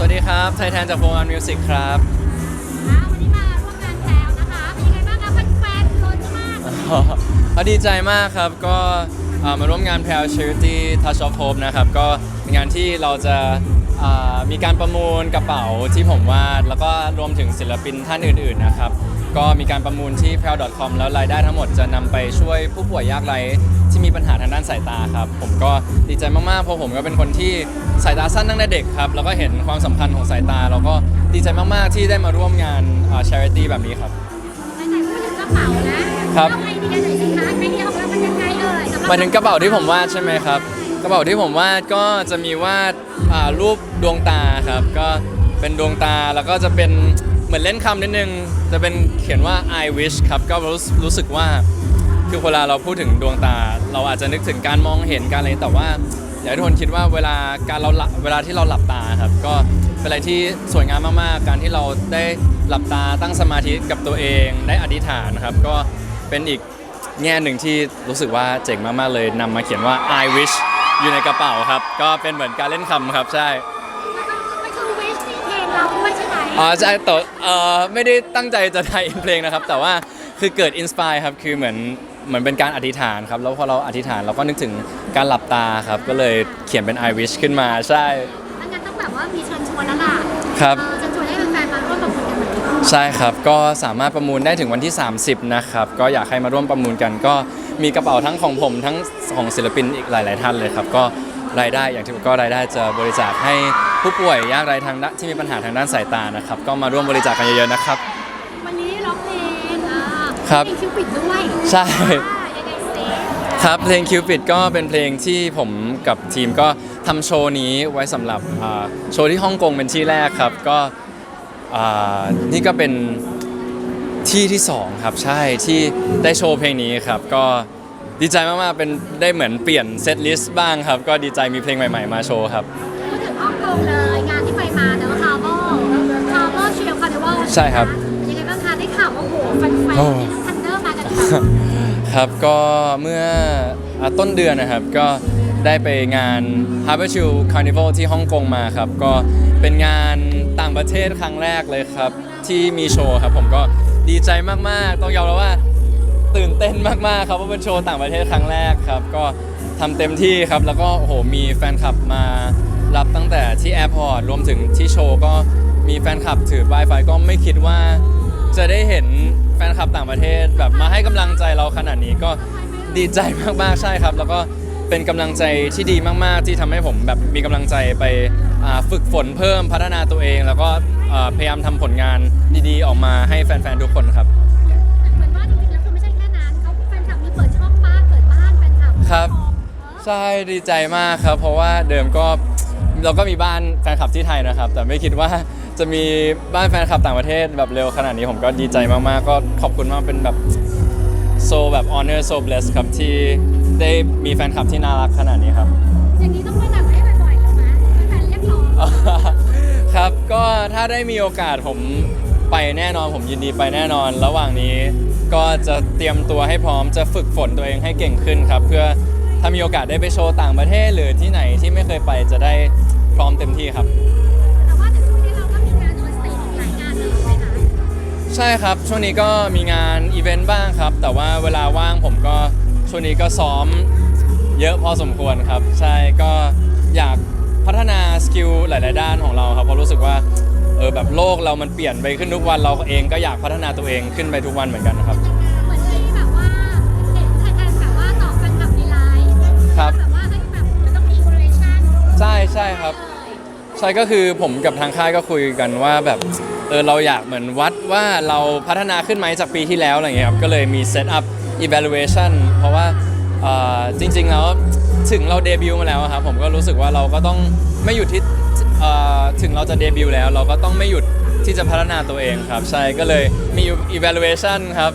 สวัสดีครับ ไทยแทนจากโฟร์มิวสิกครับ อ่าวันนี้มาร่วมงานแถวนะคะเป็นยังไงบ้างคะแฟนๆล้นมากก็ดีใจมากครับก็เอ่อมาร่วมงาน p r พ Charity Touch of Hope นะครับ ก็เป็นงานที่เราจะอ่ามีการประมูลกระเป๋าที่ผมวาด แล้วก็รวมถึงศิลปินท่านอื่นๆนะครับ ก็มีการประมูลที่ p r พ c o m แล้วรายได้ทั้งหมดจะนำไปช่วยผู้ป่วยยากไร้ที่มีปัญหาทางด้านสายตาครับ ผมก็ดีใจมากๆเพราะผมก็เป็นคนที่สายตาสั้นตั้งแต่เด็กครับแล้วก็เห็นความสำคัญของสายตา แล้วก็ดีใจมากๆที่ได้มาร่วมงานอ่า charity แบบนี้ครับไหนๆพูดถึงกระเป๋านะครับเล่าไอเดียหน่อยสิคะไอเดียของเราเป็นยังไงเอ่ยสำหรับหมายถึงกระเป๋าที่ผมวาดใช่ไหมครับ กระเป๋าที่ผมวาดก็จะมีวาดอ่ารูปดวงตาครับ ก็เป็นดวงตาแล้วก็จะเป็น เหมือนเล่นคำนิดนึงจะเป็นเขียนว่า I wish ครับก็รู้รู้สึกว่าคือเวลาเราพูดถึงดวงตา เราอาจจะนึกถึงการมองเห็นการอะไรแต่ว่าอยากให้ทุกคนคิดว่าเวลาการเราหลับเวลาที่เราหลับตาครับก็เป็นอะไรที่สวยงามมากๆ การที่เราได้หลับตาตั้งสมาธิกับตัวเองได้อธิษฐานครับ ก็เป็นอีกแง่หนึ่งที่รู้สึกว่าเจ๋งมากๆเลยนำมาเขียนว่า I wish อยู่ในกระเป๋าครับ ก็เป็นเหมือนการเล่นคำครับใช่ มันคือวิชที่เพลงเราด้วยใช่ อ๋อใช่แต่เอ่อไม่ได้ตั้งใจจะไทยเพลงนะครับ แต่ว่าคือเกิดอินสปายครับคือเหมือนเหมือนเป็นการอธิษฐานครับแล้วพอเราอธิษฐานเราก็นึกถึงการหลับตาครับก็เลยเขียนเป็น I wish ขึ้นมาใช่งั้นต้องแบบว่ามีเชิญชวนแล้วล่ะครับ เออเชิญชวนให้แฟนๆมาร่วมประมูลกันหน่อยใช่ครับ ก็สามารถประมูลได้ถึงวันที่ 30 นะครับ ก็อยากให้มาร่วมประมูลกันก็มีกระเป๋าทั้งของผมทั้งของศิลปินอีกหลาย ๆ ท่านเลยครับ ก็รายได้อย่างที่บอกก็รายได้จะบริจาคให้ ผู้ป่วยยากไร้ทางด้านที่มีปัญหาทางด้านสายตานะครับ ก็มาร่วมบริจาคกันเยอะๆนะครับ วันนี้ร้องเพลงอ่าครับเพลงคิวปิดด้วยใช่ อ่ายังไงสิครับ เพลง Cupid ก็เป็นเพลงที่ผมกับทีมก็ทำโชว์นี้ไว้สำหรับอ่าโชว์ที่ฮ่องกงเป็นที่แรกครับ ก็อ่านี่ก็เป็นที่ที่สองครับ ใช่ที่ได้โชว์เพลงนี้ครับ ก็ดีใจมากๆเป็นได้เหมือนเปลี่ยนเซตลิสต์บ้างครับ ก็ดีใจมีเพลงใหม่ ๆ มาโชว์ครับ ใช่ครับ ยังไงบ้างคะได้ข่าวว่าโอ้โหแฟนๆโอ้ที่ทันเดอร์มากันแบบครับก็เมื่ออะต้นเดือนนะครับก็ได้ไปงาน Harbour Chill Carnival ที่ฮ่องกงมาครับ ก็เป็นงานต่างประเทศครั้งแรกเลยครับ ที่มีโชว์ครับ ผมก็ดีใจมากๆ ต้องยอมรับว่าตื่นเต้นมากๆครับว่าเป็นโชว์ต่างประเทศครั้งแรกครับ ก็ทำเต็มที่ครับ แล้วก็โอ้โหมีแฟนคลับมารับตั้งแต่ที่แอร์พอร์ตรวมถึงที่โชว์ก็ มีแฟนคลับถือ Wi-Fi ก็ไม่คิดว่าจะได้เห็นแฟนคลับต่างประเทศแบบมาให้กำลังใจเราขนาดนี้ก็ดีใจมากๆใช่ครับ แล้วก็เป็นกำลังใจที่ดีมากๆ ที่ทำให้ผมแบบมีกำลังใจไปอ่าฝึกฝนเพิ่มพัฒนาตัวเอง แล้วก็อ่าพยายามทำผลงานดีๆ ออกมาให้แฟนๆทุกคนครับเหมือนว่าจริงๆแล้วคือไม่ใช่แค่นั้นเขาแฟนคลับมีเปิดช่องบ้านเปิดบ้านแฟนคลับครับเออใช่ดีใจมากครับ เพราะว่าเดิมก็ เราก็มีบ้านแฟนคลับที่ไทยนะครับ แต่ไม่คิดว่า จะมีบ้านแฟนคลับต่างประเทศแบบเร็วขนาดนี้ผมก็ดีใจมาก ๆ ก็ขอบคุณมากเป็นแบบ so แบบ honor so blessed ครับที่ได้มีแฟนคลับที่น่ารักขนาดนี้ครับ อย่างนี้ต้องไปต่างประเทศบ่อยๆแล้วนะแฟนๆเรียกร้องครับก็ถ้าได้มีโอกาสผมไปแน่นอนผมยินดีไปแน่นอน ระหว่างนี้ก็จะเตรียมตัวให้พร้อมจะฝึกฝนตัวเองให้เก่งขึ้นครับ เพื่อถ้ามีโอกาสได้ไปโชว์ต่างประเทศหรือที่ไหนที่ไม่เคยไปจะได้พร้อมเต็มที่ครับ ใช่ครับ ช่วงนี้ก็มีงานอีเวนต์บ้างครับ แต่ว่าเวลาว่างผมก็ช่วงนี้ก็ซ้อมเยอะพอสมควรครับ ใช่ก็อยากพัฒนาสกิลหลาย ๆ ด้านของเราครับเพราะรู้สึกว่าเออแบบโลกเรามันเปลี่ยนไปขึ้นทุกวันเราเองก็อยากพัฒนาตัวเองขึ้นไปทุกวันเหมือนกันครับ เหมือนที่แบบว่าเห็นแทนแบบว่าตอบแฟนคลับในไลน์ครับ แบบว่าให้แบบมันต้องมีโนเวชั่นใช่ใช่ครับ ใช่ก็คือผมกับทางค่ายก็คุยกันว่าแบบ เออเราอยากเหมือนวัดว่าเราพัฒนาขึ้นไหมจากปีที่แล้วอะไรเงี้ยครับก็เลยมี set up evaluation เพราะว่าเอ่อจริงๆแล้วถึงเราเดบิวต์มาแล้วอะครับผมก็รู้สึกว่าเราก็ต้องไม่หยุดที่เอ่อถึงเราจะเดบิวต์แล้ว เราก็ต้องไม่หยุดที่จะพัฒนาตัวเองครับ ใช่ก็เลยมี evaluation ครับ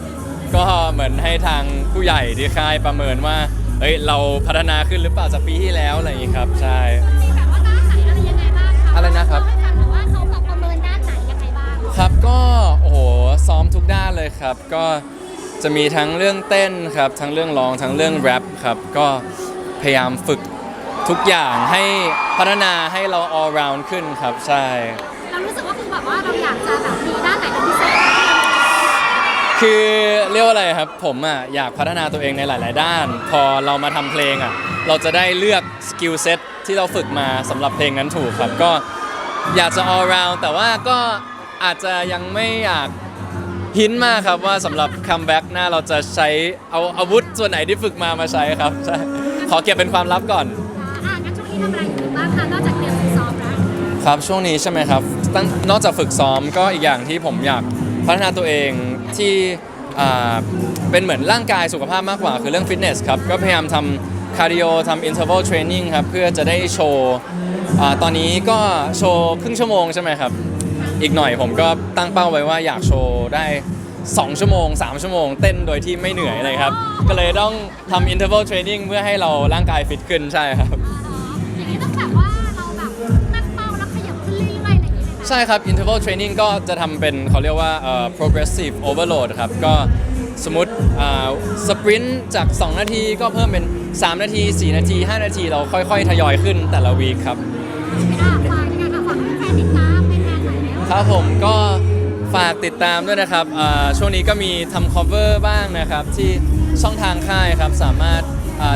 ก็เหมือนให้ทางผู้ใหญ่ที่ค่ายประเมินว่าเฮ้ยเราพัฒนาขึ้นหรือเปล่าจากปีที่แล้วอะไรอย่างงี้ครับ ใช่มีแบบว่าด้านไหนอะไรยังไงบ้างคะอะไรนะครับ เลยครับ ก็จะมีทั้งเรื่องเต้นครับ ทั้งเรื่องร้องทั้งเรื่องแรปครับ ก็พยายามฝึกทุกอย่างให้พัฒนาให้เรา all round ขึ้นครับ ใช่ เรารู้สึกว่าคือแบบว่าเราอยากจะแบบมีด้านไหนเป็นพิเศษไหมคือเรียกว่าอะไรครับ ผมอะอยากพัฒนาตัวเองในหลาย ๆ ด้าน พอเรามาทำเพลงอะ เราจะได้เลือกสกิลเซ็ตที่เราฝึกมาสำหรับเพลงนั้นถูกครับ ก็อยากจะ all round แต่ว่าก็อาจจะยังไม่อยาก หินมากครับว่าสำหรับคัมแบ็กหน้าเราจะใช้เอาอาวุธส่วนไหนที่ฝึกมามาใช้ครับใช่ขอเก็บเป็นความลับก่อน อ่างั้นช่วงนี้ทำอะไรอยู่บ้างคะ นอกจากเตรียมฝึกซ้อมแล้วครับช่วงนี้ใช่ไหมครับตั้งนอกจากฝึกซ้อมก็อีกอย่างที่ผมอยากพัฒนาตัวเองที่อ่าเป็นเหมือนร่างกายสุขภาพมากกว่าคือเรื่องฟิตเนสครับ ก็พยายามทำคาร์ดิโอทำอินเทอร์วัลเทรนนิ่งครับ เพื่อจะได้โชว์อาตอนนี้ก็โชว์ครึ่งชั่วโมงใช่ไหมครับ อีกหน่อยผมก็ตั้งเป้าไว้ว่าอยากโชว์ได้ 2 ชั่วโมง 3 ชั่วโมง เต้นโดยที่ไม่เหนื่อยเลยครับ ก็เลยต้องทำอินเทอร์วัลเทรนนิ่งเพื่อให้เราร่างกายฟิตขึ้นใช่ครับ อย่างนี้ต้องแบบว่าเราแบบตั้งเป้าแล้วขยับขึ้นเรื่อยๆอะไรอย่างนี้เลยนะใช่ครับ interval training ก็จะทำเป็นเขาเรียกว่าเอ่อ progressive overload ครับ ก็สมมติสปรินต์จาก 2 นาทีก็เพิ่มเป็น 3 นาที 4 นาที 5 นาที เราค่อยๆ ทยอยขึ้นแต่ละวีคครับ ครับผมก็ฝากติดตามด้วยนะครับช่วงนี้ก็มีทำ cover บ้างนะครับ ที่ช่องทางค่ายครับ สามารถ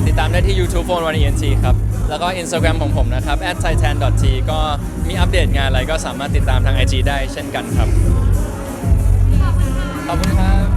ติดตามได้ที่ YouTube Phone One ENT ครับ แล้วก็ Instagram ของผมนะครับ @titan.t ก็มีอัปเดตงานอะไรก็สามารถติดตามทาง IG ได้เช่นกันครับ ขอบคุณครับ